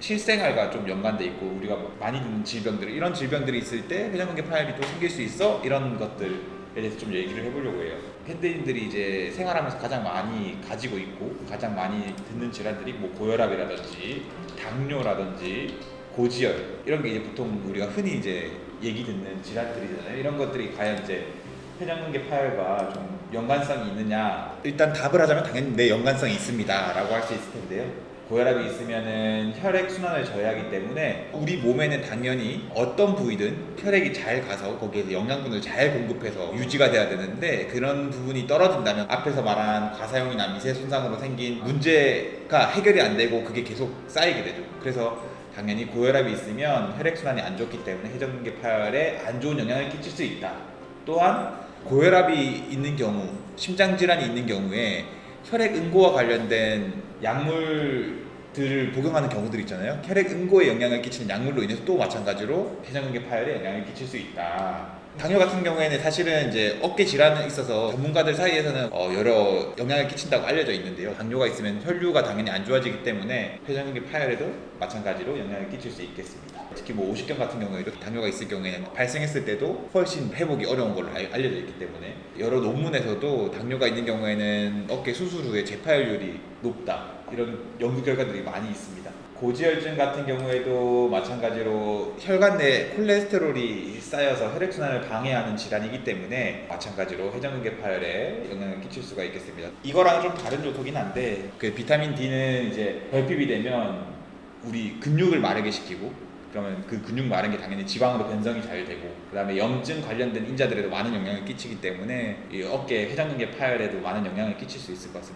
실생활과 좀 연관돼 있고 우리가 많이 듣는 질병들 이런 질병들이 있을 때 회전근개 파열이 또 생길 수 있어 이런 것들에 대해서 좀 얘기를 해보려고 해요. 팬데님들이 이제 생활하면서 가장 많이 가지고 있고 가장 많이 듣는 질환들이 뭐 고혈압이라든지 당뇨라든지 고지혈 이런 게 이제 보통 우리가 흔히 이제 얘기 듣는 질환들이잖아요. 이런 것들이 과연 이제 폐장근개 파열과 좀 연관성이 있느냐? 일단 답을 하자면 당연히 네 연관성이 있습니다라고 할 수 있을 텐데요. 고혈압이 있으면은 혈액 순환을 저해하기 때문에 우리 몸에는 당연히 어떤 부위든 혈액이 잘 가서 거기에서 영양분을 잘 공급해서 유지가 돼야 되는데 그런 부분이 떨어진다면 앞에서 말한 과사용이나 미세 손상으로 생긴 문제가 해결이 안 되고 그게 계속 쌓이게 되죠. 그래서 당연히 고혈압이 있으면 혈액 순환이 안 좋기 때문에 회전근개 파열에 안 좋은 영향을 끼칠 수 있다. 또한 고혈압이 있는 경우, 심장 질환이 있는 경우에 혈액 응고와 관련된 약물들을 복용하는 경우들 있잖아요. 혈액 응고에 영향을 끼치는 약물로 인해서 또 마찬가지로 회전근개 파열에 영향을 끼칠 수 있다. 당뇨 같은 경우에는 사실은 이제 어깨 질환에 있어서 전문가들 사이에서는 어, 여러 영향을 끼친다고 알려져 있는데요. 당뇨가 있으면 혈류가 당연히 안 좋아지기 때문에 회전근개 파열에도 마찬가지로 영향을 끼칠 수 있겠습니다. 특히 뭐 50견 같은 경우에도 당뇨가 있을 경우에는 발생했을 때도 훨씬 회복이 어려운 걸로 알- 알려져 있기 때문에 여러 논문에서도 당뇨가 있는 경우에는 어깨 수술 후에 재파열률이 높다 이런 연구 결과들이 많이 있습니다. 고지혈증 같은 경우에도 마찬가지로 혈관 내 콜레스테롤이 쌓여서 혈액순환을 방해하는 질환이기 때문에 마찬가지로 회전근개 파열에 영향을 끼칠 수가 있겠습니다. 이거랑 좀 다른 요소긴 한데 그 비타민 D는 이제 결핍이 되면 우리 근육을 마르게 시키고 그러면 그 근육 마른 게 당연히 지방으로 변성이 잘 되고 그다음에 염증 관련된 인자들에도 많은 영향을 끼치기 때문에 이 어깨 회전근개 파열에도 많은 영향을 끼칠 수 있을 것 같습니다.